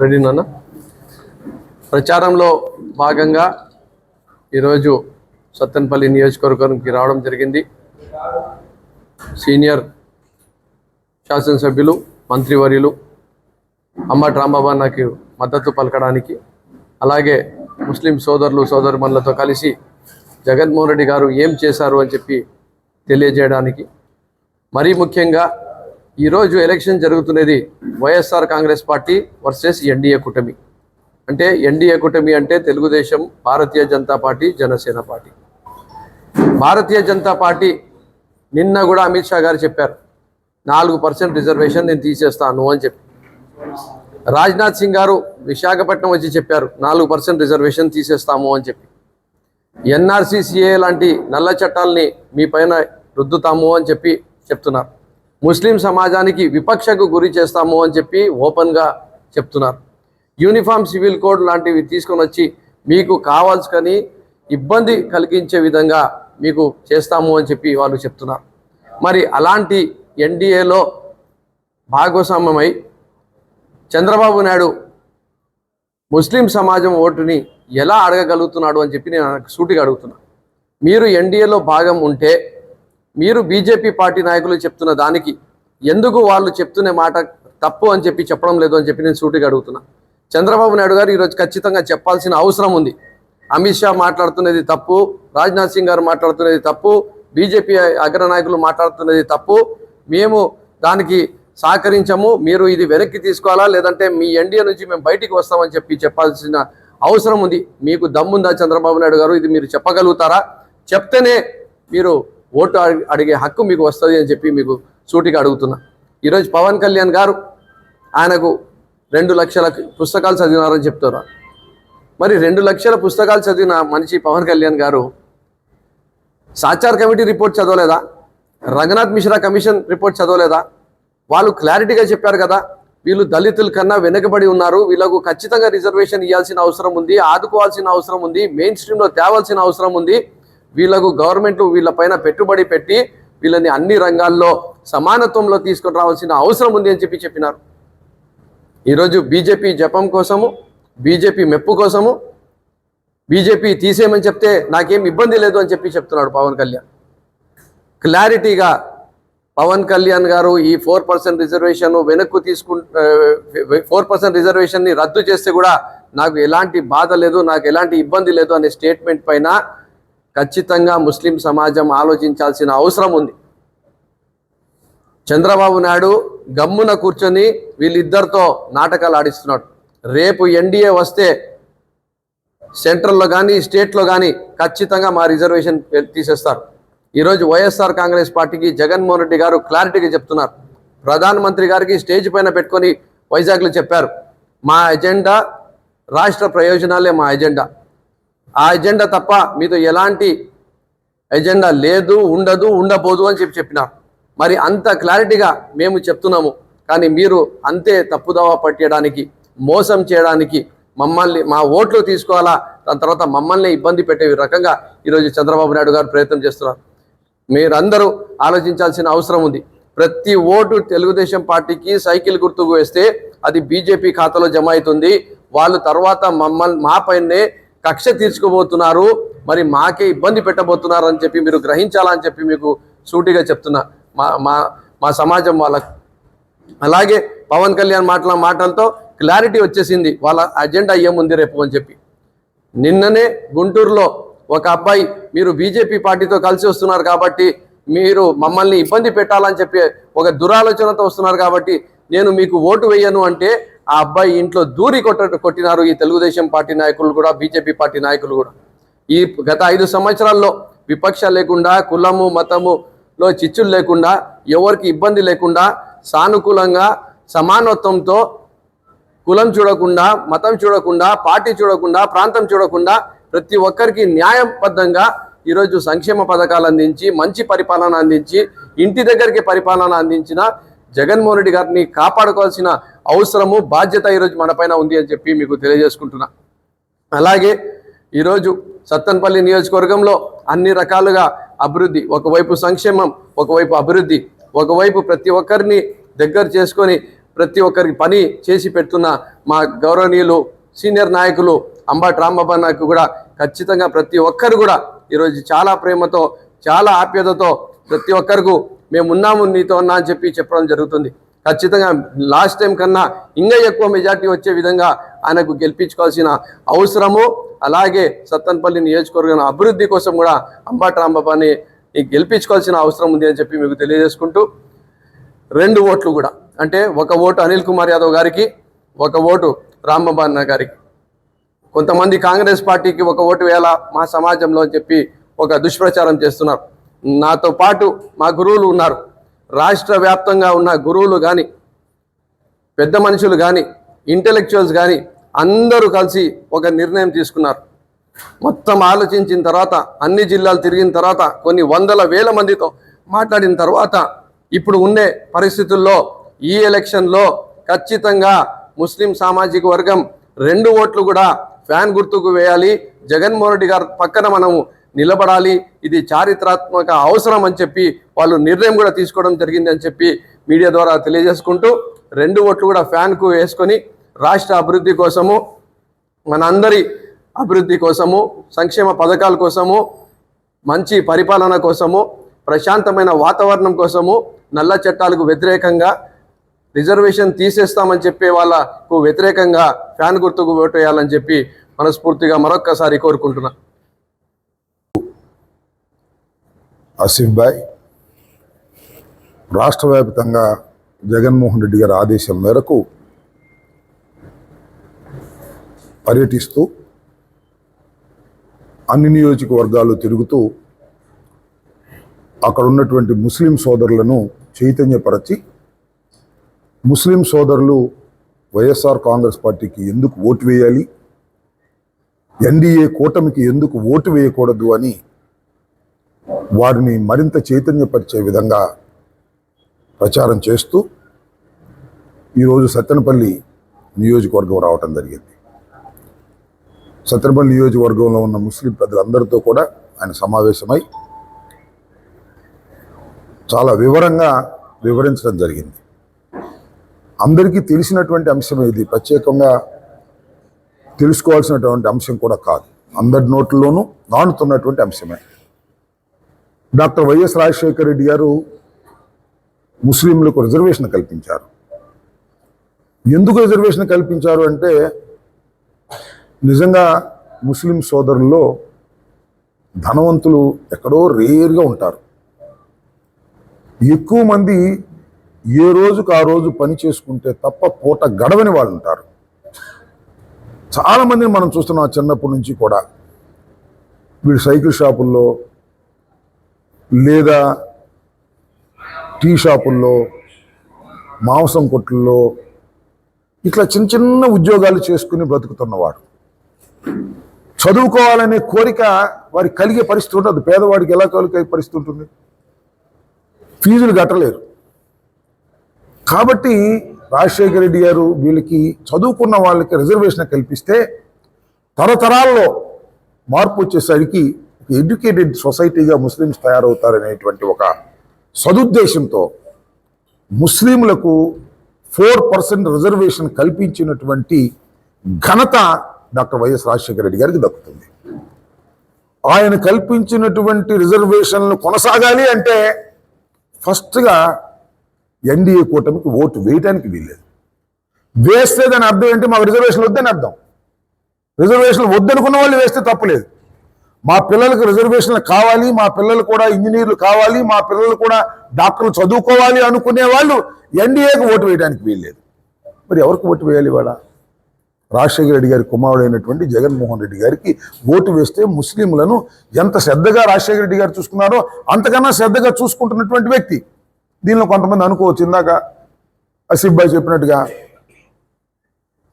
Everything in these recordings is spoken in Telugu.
రెడీ నాన్న? ప్రచారంలో భాగంగా ఈరోజు సత్తెనపల్లి నియోజకవర్గానికి రావడం జరిగింది. సీనియర్ శాసనసభ్యులు మంత్రివర్యులు అమ్మ రాంబాబా నాకు మద్దతు పలకడానికి అలాగే ముస్లిం సోదరులు సోదరుమణులతో కలిసి జగన్మోహన్ రెడ్డి గారు ఏం చేశారు అని చెప్పి తెలియజేయడానికి మరీ ముఖ్యంగా ఈరోజు ఎలక్షన్ జరుగుతున్నది YSR Congress party versus NDA కూటమి. అంటే ఎన్డీఏ కూటమి అంటే Telugu Desam Bharatiya Janata party Janasena party. Bharatiya Janata party నిన్న కూడా అమిత్ షా గారు చెప్పారు నాలుగు పర్సెంట్ రిజర్వేషన్ నేను తీసేస్తాను అని చెప్పి. రాజ్నాథ్ సింగ్ గారు విశాఖపట్నం వచ్చి చెప్పారు నాలుగు పర్సెంట్ రిజర్వేషన్ తీసేస్తాము అని చెప్పి. ఎన్ఆర్సీసీఏ లాంటి నల్ల చట్టాలని మీ పైన రుద్దుతాము అని చెప్పి చెప్తున్నారు. ముస్లిం సమాజానికి విపక్షకు గురి చేస్తాము అని చెప్పి ఓపెన్గా చెప్తున్నారు. యూనిఫామ్ సివిల్ కోడ్ లాంటివి తీసుకొని వచ్చి మీకు కావాల్సుకొని ఇబ్బంది కలిగించే విధంగా మీకు చేస్తాము అని చెప్పి వాళ్ళు చెప్తున్నారు. మరి అలాంటి ఎన్డీఏలో భాగస్వామ్యమై చంద్రబాబు నాయుడు ముస్లిం సమాజం ఓటుని ఎలా అడగగలుగుతున్నాడు అని చెప్పి నేను సూటిగా అడుగుతున్నాను మీరు ఎన్డీఏలో భాగం ఉంటే మీరు బీజేపీ పార్టీ నాయకులు చెప్తున్న దానికి ఎందుకు వాళ్ళు చెప్తున్న మాట తప్పు అని చెప్పి చెప్పడం లేదు అని చెప్పి నేను సూటిగా అడుగుతున్నా. చంద్రబాబు నాయుడు గారు ఈరోజు ఖచ్చితంగా చెప్పాల్సిన అవసరం ఉంది. అమిత్ షా మాట్లాడుతున్నది తప్పు రాజ్నాథ్ సింగ్ గారు మాట్లాడుతున్నది తప్పు బీజేపీ అగ్రనాయకులు మాట్లాడుతున్నది తప్పు. మేము దానికి సహకరించము మీరు ఇది వెనక్కి తీసుకోవాలా లేదంటే మీ ఎన్డీఏ నుంచి మేము బయటికి వస్తామని చెప్పి చెప్పాల్సిన అవసరం ఉంది. మీకు దమ్ముందా చంద్రబాబు నాయుడు గారు? ఇది మీరు చెప్పగలుగుతారా? చెప్తేనే మీరు ఓటు అడిగే హక్కు మీకు వస్తుంది అని చెప్పి మీకు సూటిగా అడుగుతున్నా. ఈరోజు పవన్ కళ్యాణ్ గారు ఆయనకు రెండు లక్షల పుస్తకాలు చదివినారని చెప్తారు. మరి రెండు లక్షల పుస్తకాలు చదివిన మనిషి పవన్ కళ్యాణ్ గారు సాచార్ కమిటీ రిపోర్ట్ చదవలేదా? రంగనాథ్ మిశ్రా కమిషన్ రిపోర్ట్ చదవలేదా? వాళ్ళు క్లారిటీగా చెప్పారు కదా వీళ్ళు దళితుల కన్నా వెనుకబడి ఉన్నారు వీళ్ళకు ఖచ్చితంగా రిజర్వేషన్ ఇవ్వాల్సిన అవసరం ఉంది ఆదుకోవాల్సిన అవసరం ఉంది మెయిన్ స్ట్రీమ్లో తేవాల్సిన అవసరం ఉంది వీళ్ళకు గవర్నమెంట్ వీళ్ళపైన పెట్టుబడి పెట్టి వీళ్ళని అన్ని రంగాల్లో సమానత్వంలో తీసుకొని రావాల్సిన అవసరం ఉంది అని చెప్పి చెప్పినారు. ఈరోజు బీజేపీ జపం కోసము బీజేపీ మెప్పు కోసము బీజేపీ తీసేయమని చెప్తే నాకేం ఇబ్బంది లేదు అని చెప్పి చెప్తున్నాడు పవన్ కళ్యాణ్. క్లారిటీగా పవన్ కళ్యాణ్ గారు ఈ ఫోర్ పర్సెంట్ రిజర్వేషన్ వెనక్కు తీసుకు ఫోర్ పర్సెంట్ రిజర్వేషన్ని రద్దు చేస్తే కూడా నాకు ఎలాంటి బాధ లేదు నాకు ఎలాంటి ఇబ్బంది లేదు అనే స్టేట్మెంట్ పైన ఖచ్చితంగా ముస్లిం సమాజం ఆలోచించాల్సిన అవసరం ఉంది. చంద్రబాబు నాయుడు గమ్మున కూర్చొని వీళ్ళిద్దరితో నాటకాలు ఆడిస్తున్నాడు. రేపు ఎన్డీఏ వస్తే సెంట్రల్లో కానీ స్టేట్లో కానీ ఖచ్చితంగా మా రిజర్వేషన్ తీసేస్తారు. ఈరోజు వైఎస్ఆర్ కాంగ్రెస్ పార్టీకి జగన్మోహన్ రెడ్డి గారు క్లారిటీగా చెప్తున్నారు. ప్రధానమంత్రి గారికి స్టేజ్ పైన పెట్టుకొని వైజాగ్లో చెప్పారు. మా ఎజెండా రాష్ట్ర ప్రయోజనాలే మా ఎజెండా. ఆ ఎజెండా తప్ప మీతో ఎలాంటి ఎజెండా లేదు ఉండదు ఉండబోదు అని చెప్పి చెప్పినారు మరి అంత క్లారిటీగా మేము చెప్తున్నాము. కానీ మీరు అంతే తప్పుదోవ పట్టేయడానికి మోసం చేయడానికి మమ్మల్ని మా ఓట్లు తీసుకోవాలా? దాని తర్వాత మమ్మల్ని ఇబ్బంది పెట్టే రకంగా ఈరోజు చంద్రబాబు నాయుడు గారు ప్రయత్నం చేస్తున్నారు. మీరందరూ ఆలోచించాల్సిన అవసరం ఉంది. ప్రతి ఓటు తెలుగుదేశం పార్టీకి సైకిల్ గుర్తుకు వేస్తే అది బీజేపీ ఖాతాలో జమ అవుతుంది. వాళ్ళు తర్వాత మమ్మల్ని మా పైనే కక్ష తీర్చుకోబోతున్నారు. మరి మాకే ఇబ్బంది పెట్టబోతున్నారు అని చెప్పి మీరు గ్రహించాలని చెప్పి మీకు సూటిగా చెప్తున్నా. మా మా మా సమాజం వాళ్ళకు అలాగే పవన్ కళ్యాణ్ మాటల మాటలతో క్లారిటీ వచ్చేసింది. వాళ్ళ అజెండా ఏముంది రేపు అని చెప్పి. నిన్ననే గుంటూరులో ఒక అబ్బాయి మీరు బీజేపీ పార్టీతో కలిసి వస్తున్నారు కాబట్టి మీరు మమ్మల్ని ఇబ్బంది పెట్టాలని చెప్పి ఒక దురాలోచనతో వస్తున్నారు కాబట్టి నేను మీకు ఓటు వేయను అంటే ఆ అబ్బాయి ఇంట్లో దూరి కొట్ట కొట్టినారు ఈ తెలుగుదేశం పార్టీ నాయకులు కూడా బీజేపీ పార్టీ నాయకులు కూడా. ఈ గత ఐదు సంవత్సరాల్లో విపక్ష లేకుండా కులము మతములో చిచ్చులు లేకుండా ఎవరికి ఇబ్బంది లేకుండా సానుకూలంగా సమానత్వంతో కులం చూడకుండా మతం చూడకుండా పార్టీ చూడకుండా ప్రాంతం చూడకుండా ప్రతి ఒక్కరికి న్యాయబద్ధంగా ఈరోజు సంక్షేమ పథకాలు అందించి మంచి పరిపాలన అందించి ఇంటి దగ్గరికి పరిపాలన అందించిన జగన్మోహన్ రెడ్డి గారిని కాపాడుకోవాల్సిన అవసరము బాధ్యత ఈరోజు మనపైన ఉంది అని చెప్పి మీకు తెలియజేసుకుంటున్నా. అలాగే ఈరోజు సత్తన్పల్లి నియోజకవర్గంలో అన్ని రకాలుగా అభివృద్ధి ఒకవైపు సంక్షేమం ఒకవైపు అభివృద్ధి ఒకవైపు ప్రతి ఒక్కరిని దగ్గర చేసుకొని ప్రతి ఒక్కరికి పని చేసి పెడుతున్న మా గౌరవనీయులు సీనియర్ నాయకులు అంబాటి రాంబాబు నాకు కూడా ఖచ్చితంగా ప్రతి ఒక్కరు కూడా ఈరోజు చాలా ప్రేమతో చాలా ఆప్యతతో ప్రతి ఒక్కరికి మేము ఉన్నాము నీతో ఉన్నా అని చెప్పి చెప్పడం జరుగుతుంది. ఖచ్చితంగా లాస్ట్ టైం కన్నా ఇంకా ఎక్కువ మెజార్టీ వచ్చే విధంగా ఆయనకు గెలిపించుకోవాల్సిన అవసరము అలాగే సత్తన్పల్లి నియోజకవర్గం అభివృద్ధి కోసం కూడా అంబటి రాంబాబాని గెలిపించుకోవాల్సిన అవసరం ఉంది అని చెప్పి మీకు తెలియజేసుకుంటూ రెండు ఓట్లు కూడా. అంటే ఒక ఓటు అనిల్ కుమార్ యాదవ్ గారికి ఒక ఓటు రాంబాబాన్న గారికి. కొంతమంది కాంగ్రెస్ పార్టీకి ఒక ఓటు వేళ మా సమాజంలో అని చెప్పి ఒక దుష్ప్రచారం చేస్తున్నారు. నాతో పాటు మా గురువులు ఉన్నారు. రాష్ట్ర వ్యాప్తంగా ఉన్న గురువులు కానీ పెద్ద మనుషులు కానీ ఇంటెలెక్చువల్స్ కానీ అందరూ కలిసి ఒక నిర్ణయం తీసుకున్నారు. మొత్తం ఆలోచించిన తర్వాత అన్ని జిల్లాలు తిరిగిన తర్వాత కొన్ని వందల వేల మందితో మాట్లాడిన తర్వాత ఇప్పుడు ఉండే పరిస్థితుల్లో ఈ ఎలక్షన్లో ఖచ్చితంగా ముస్లిం సామాజిక వర్గం రెండు ఓట్లు కూడా ఫ్యాన్ గుర్తుకు వేయాలి. జగన్మోహన్ రెడ్డి గారు పక్కన మనము నిలబడాలి. ఇది చారిత్రాత్మక అవసరం అని చెప్పి వాళ్ళు నిర్ణయం కూడా తీసుకోవడం జరిగింది అని చెప్పి మీడియా ద్వారా తెలియజేసుకుంటూ రెండు ఓట్లు కూడా ఫ్యాన్కు వేసుకొని రాష్ట్ర అభివృద్ధి కోసము మనందరి అభివృద్ధి కోసము సంక్షేమ పథకాల కోసము మంచి పరిపాలన కోసము ప్రశాంతమైన వాతావరణం కోసము నల్ల చట్టాలకు వ్యతిరేకంగా రిజర్వేషన్ తీసేస్తామని చెప్పే వాళ్ళకు వ్యతిరేకంగా ఫ్యాన్ గుర్తుకు ఓటు వేయాలని చెప్పి మనస్ఫూర్తిగా మరొక్కసారి కోరుకుంటున్నాను ఆసిఫ్ భాయ్. రాష్ట్ర వ్యాప్తంగా జగన్మోహన్ రెడ్డి గారి ఆదేశం మేరకు పర్యటిస్తూ అన్ని నియోజకవర్గాలు తిరుగుతూ అక్కడ ఉన్నటువంటి ముస్లిం సోదరులను చైతన్యపరచి ముస్లిం సోదరులు వైఎస్ఆర్ కాంగ్రెస్ పార్టీకి ఎందుకు ఓటు వేయాలి? ఎన్డీఏ కూటమికి ఎందుకు ఓటు వేయకూడదు అని వారిని మరింత చైతన్యపరిచే విధంగా ప్రచారం చేస్తూ ఈరోజు సత్తెనపల్లి నియోజకవర్గం రావటం జరిగింది. సత్తెనపల్లి నియోజకవర్గంలో ఉన్న ముస్లిం పెద్దలందరితో కూడా ఆయన సమావేశమై చాలా వివరంగా వివరించడం జరిగింది. అందరికీ తెలిసినటువంటి అంశం ఇది. ప్రత్యేకంగా తెలుసుకోవాల్సినటువంటి అంశం కూడా కాదు. అందరి నోట్లోనూ నానుతున్నటువంటి అంశమే. డాక్టర్ వైఎస్ రాజశేఖర రెడ్డి గారు ముస్లింలకు రిజర్వేషన్ కల్పించారు. ఎందుకు రిజర్వేషన్ కల్పించారు అంటే నిజంగా ముస్లిం సోదరుల్లో ధనవంతులు ఎక్కడో రేర్గా ఉంటారు. ఎక్కువ మంది ఏ రోజుకు ఆ రోజు పని చేసుకుంటే తప్ప పూట గడవని వాళ్ళు ఉంటారు. చాలామందిని మనం చూస్తున్నాం చిన్నప్పటి నుంచి కూడా. వీళ్ళు సైకిల్ షాపుల్లో లేదా టీ షాపుల్లో మాంసం కొట్లలో ఇట్లా చిన్న చిన్న ఉద్యోగాలు చేసుకుని బ్రతుకుతున్నవాడు. చదువుకోవాలనే కోరిక వారికి కలిగే పరిస్థితి ఉండదు. పేదవాడికి ఎలా కలిగే పరిస్థితి ఉంటుంది? ఫీజులు కట్టలేరు. కాబట్టి రాజశేఖర రెడ్డి గారు వీళ్ళకి చదువుకున్న వాళ్ళకి రిజర్వేషన్ కల్పిస్తే తరతరాల్లో మార్పు వచ్చేసరికి ఎడ్యుకేటెడ్ సొసైటీగా ముస్లిమ్స్ తయారవుతారనేటువంటి ఒక సదుద్దేశంతో ముస్లింలకు ఫోర్ పర్సెంట్ రిజర్వేషన్ కల్పించినటువంటి ఘనత డాక్టర్ వైఎస్ రాజశేఖర రెడ్డి గారికి దక్కుతుంది. ఆయన కల్పించినటువంటి రిజర్వేషన్లు కొనసాగాలి అంటే ఫస్ట్గా ఎన్డీఏ కూటమికి ఓటు వేయటానికి వీల్లేదు. వేస్తే దాని అర్థం ఏంటి? మాకు రిజర్వేషన్లు వద్దని అర్థం. రిజర్వేషన్లు వద్దనుకున్న వాళ్ళు వేస్తే తప్పులేదు. మా పిల్లలకు రిజర్వేషన్లు కావాలి మా పిల్లలు కూడా ఇంజనీర్లు కావాలి మా పిల్లలు కూడా డాక్టర్లు చదువుకోవాలి అనుకునే వాళ్ళు ఎన్డీఏకి ఓటు వేయడానికి వీల్లేదు. మరి ఎవరికి ఓటు వేయాలి ఇవాళ? రాజశేఖర రెడ్డి గారి కుమారుడైనటువంటి జగన్మోహన్ రెడ్డి గారికి ఓటు వేస్తే ముస్లింలను ఎంత శ్రద్ధగా రాజశేఖర రెడ్డి గారు చూసుకున్నారో అంతకన్నా శ్రద్ధగా చూసుకుంటున్నటువంటి వ్యక్తి. దీనిలో కొంతమంది అనుకోవచ్చు ఇందాక అసిఫ్ భాయ్ చెప్పినట్టుగా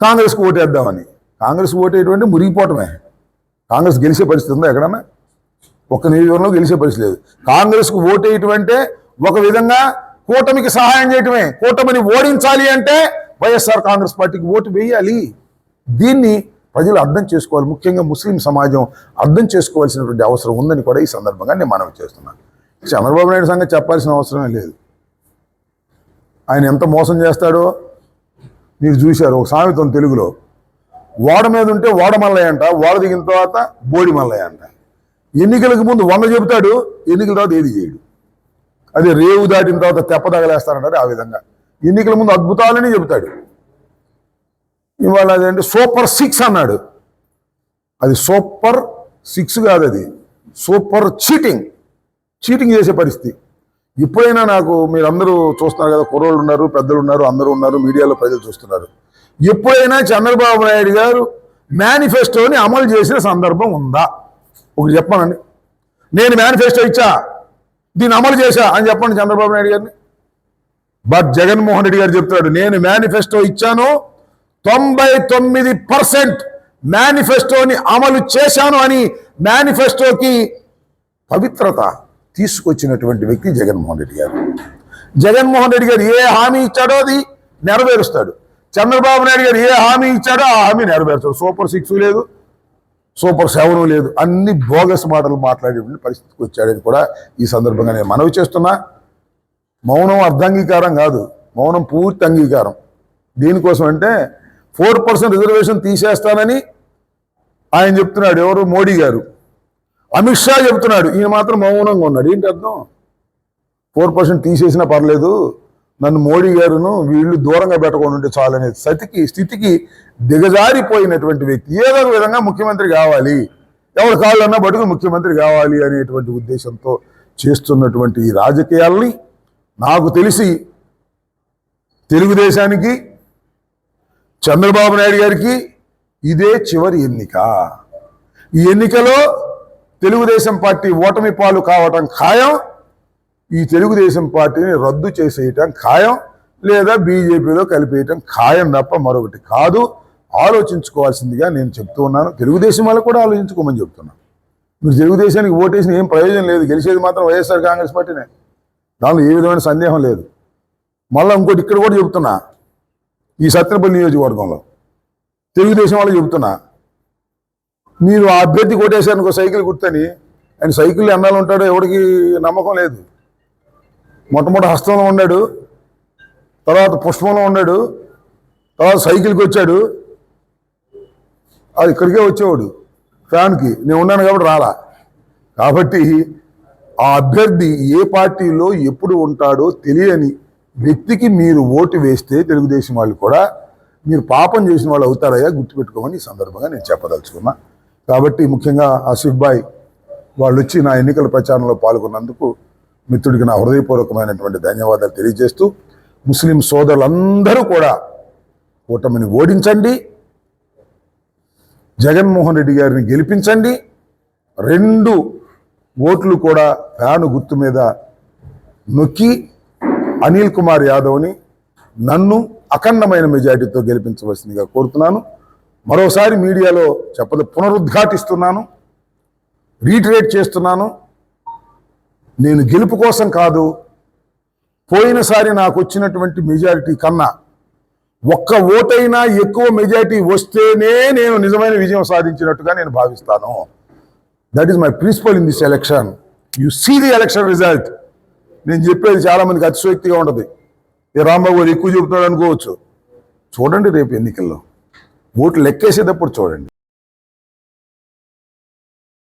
కాంగ్రెస్కి ఓటేద్దామని కాంగ్రెస్ ఓటేటువంటి మురిగిపోవటమే. కాంగ్రెస్ గెలిచే పరిస్థితి ఉందా ఎక్కడన్నా? ఒక్క నియోజకవర్గంలో గెలిచే పరిస్థితి లేదు. కాంగ్రెస్కు ఓటు వేయటం అంటే ఒక విధంగా కూటమికి సహాయం చేయటమే. కూటమిని ఓడించాలి అంటే వైఎస్ఆర్ కాంగ్రెస్ పార్టీకి ఓటు వేయాలి. దీన్ని ప్రజలు అర్థం చేసుకోవాలి. ముఖ్యంగా ముస్లిం సమాజం అర్థం చేసుకోవాల్సినటువంటి అవసరం ఉందని కూడా ఈ సందర్భంగా నేను మనవి చేస్తున్నాను. చంద్రబాబు నాయుడు సంగతి చెప్పాల్సిన అవసరమే లేదు. ఆయన ఎంత మోసం చేస్తాడో మీరు చూశారు. ఒక సామెత తెలుగులో. ఓడ మీద ఉంటే ఓడ మల్లయ్య అంట ఓడ దిగిన తర్వాత బోడి మల్లయ్య అంట. ఎన్నికలకు ముందు వంద చెబుతాడు ఎన్నికల తర్వాత ఏది చేయడు. అదే రేవు దాటిన తర్వాత తెప్ప తగలేస్తారంటారు ఆ విధంగా. ఎన్నికల ముందు అద్భుతాలని చెబుతాడు. ఇవాళ అదేంటి సూపర్ సిక్స్ అన్నాడు. అది సూపర్ సిక్స్ కాదు అది. Super cheating. చీటింగ్ చేసే పరిస్థితి. ఇప్పుడైనా నాకు మీరందరూ చూస్తున్నారు కదా కుర్రోళ్ళు ఉన్నారు పెద్దలు ఉన్నారు అందరూ ఉన్నారు మీడియాలో ప్రజలు చూస్తున్నారు. ఎప్పుడైనా చంద్రబాబు నాయుడు గారు మేనిఫెస్టోని అమలు చేసిన సందర్భం ఉందా? ఒకటి చెప్పానండి నేను మేనిఫెస్టో ఇచ్చా దీన్ని అమలు చేశా అని చెప్పండి చంద్రబాబు నాయుడు గారిని. బట్ జగన్మోహన్ రెడ్డి గారు చెప్తాడు నేను మేనిఫెస్టో ఇచ్చాను తొంభై తొమ్మిది పర్సెంట్ మేనిఫెస్టోని అమలు చేశాను అని మేనిఫెస్టోకి పవిత్రత తీసుకొచ్చినటువంటి వ్యక్తి జగన్మోహన్ రెడ్డి గారు. జగన్మోహన్ రెడ్డి గారు ఏ హామీ ఇచ్చాడో అది నెరవేరుస్తాడు. చంద్రబాబు నాయుడు గారు ఏ హామీ ఇచ్చాడో ఆ హామీ నెరవేర్చాడు సూపర్ సిక్స్ లేదు సూపర్ సెవెన్ లేదు. అన్ని బోగస్ మాటలు మాట్లాడేటువంటి పరిస్థితికి వచ్చాడని కూడా ఈ సందర్భంగా నేను మనవి చేస్తున్నా. మౌనం అర్ధాంగీకారం కాదు. మౌనం పూర్తి అంగీకారం. దీనికోసం అంటే ఫోర్ పర్సెంట్ రిజర్వేషన్ తీసేస్తానని ఆయన చెప్తున్నాడు ఎవరు? మోడీ గారు. అమిత్ షా చెప్తున్నాడు. ఈయన మాత్రం మౌనంగా ఉన్నాడు. ఏంటి అర్థం? ఫోర్ పర్సెంట్ తీసేసినా పర్లేదు. నన్ను మోడీ గారును వీళ్ళు దూరంగా పెట్టకుండా ఉంటే చాలనే స్థితికి స్థితికి దిగజారిపోయినటువంటి వ్యక్తి. ఏదో ఒక విధంగా ముఖ్యమంత్రి కావాలి. ఎవరి కాళ్ళన్నా బడుగు ముఖ్యమంత్రి కావాలి అనేటువంటి ఉద్దేశంతో చేస్తున్నటువంటి ఈ రాజకీయాల్ని నాకు తెలిసి తెలుగుదేశానికి చంద్రబాబు నాయుడు గారికి ఇదే చివరి ఎన్నిక. ఈ ఎన్నికలో తెలుగుదేశం పార్టీ ఓటమి పాలు కావటం ఖాయం. ఈ తెలుగుదేశం పార్టీని రద్దు చేసేయటం ఖాయం లేదా బీజేపీలో కలిపేయటం ఖాయం తప్ప మరొకటి కాదు. ఆలోచించుకోవాల్సిందిగా నేను చెప్తూ ఉన్నాను. తెలుగుదేశం వాళ్ళకి కూడా ఆలోచించుకోమని చెప్తున్నాను. మీరు తెలుగుదేశానికి ఓటేసిన ఏం ప్రయోజనం లేదు. గెలిచేది మాత్రం వైఎస్ఆర్ కాంగ్రెస్ పార్టీనే. దానిలో ఏ విధమైన సందేహం లేదు. మళ్ళీ ఇంకోటి ఇక్కడ కూడా చెప్తున్నా. ఈ సత్యనపల్లి నియోజకవర్గంలో తెలుగుదేశం వాళ్ళు చెబుతున్నా మీరు ఆ అభ్యర్థి కొట్టేశారనుకో సైకిల్ గుర్తని ఆయన సైకిల్ ఎన్నాళ్ళు ఉంటాడో ఎవరికి నమ్మకం లేదు. మొట్టమొదటి హస్తంలో ఉన్నాడు తర్వాత పుష్పంలో ఉన్నాడు తర్వాత సైకిల్కి వచ్చాడు. అది ఇక్కడికే వచ్చేవాడు ఫ్యాన్కి. నేను ఉన్నాను కాబట్టి రాలా. కాబట్టి ఆ అభ్యర్థి ఏ పార్టీలో ఎప్పుడు ఉంటాడో తెలియని వ్యక్తికి మీరు ఓటు వేస్తే తెలుగుదేశం వాళ్ళు కూడా మీరు పాపం చేసిన వాళ్ళు అవుతారయ్యా గుర్తుపెట్టుకోమని ఈ సందర్భంగా నేను చెప్పదలుచుకున్నా. కాబట్టి ముఖ్యంగా ఆసిఫ్ బాయ్ వాళ్ళు వచ్చి నా ఎన్నికల ప్రచారంలో పాల్గొన్నందుకు మిత్రుడికి నా హృదయపూర్వకమైనటువంటి ధన్యవాదాలు తెలియజేస్తూ ముస్లిం సోదరులందరూ కూడా కూటమిని ఓడించండి. జగన్మోహన్ రెడ్డి గారిని గెలిపించండి. రెండు ఓట్లు కూడా ఫ్యాను గుర్తు మీద నొక్కి అనిల్ కుమార్ యాదవ్ని నన్ను అఖండమైన మెజారిటీతో గెలిపించవలసిందిగా కోరుతున్నాను. మరోసారి మీడియాలో చెప్పదు పునరుద్ఘాటిస్తున్నాను. రీట్రేట్ చేస్తున్నాను. నేను గెలుపు కోసం కాదు పోయినసారి నాకు వచ్చినటువంటి మెజారిటీ కన్నా ఒక్క ఓటైనా ఎక్కువ మెజారిటీ వస్తేనే నేను నిజమైన విజయం సాధించినట్టుగా నేను భావిస్తాను. That is my principle in this election you see the election result నేను చెప్పేది చాలామందికి మందికి ఉండదు ఏ రాంబాబు గారు ఎక్కువ చెబుతున్నాడు అనుకోవచ్చు చూడండి రేపు ఎన్నికల్లో. ఓట్లు లెక్కేసేటప్పుడు చూడండి.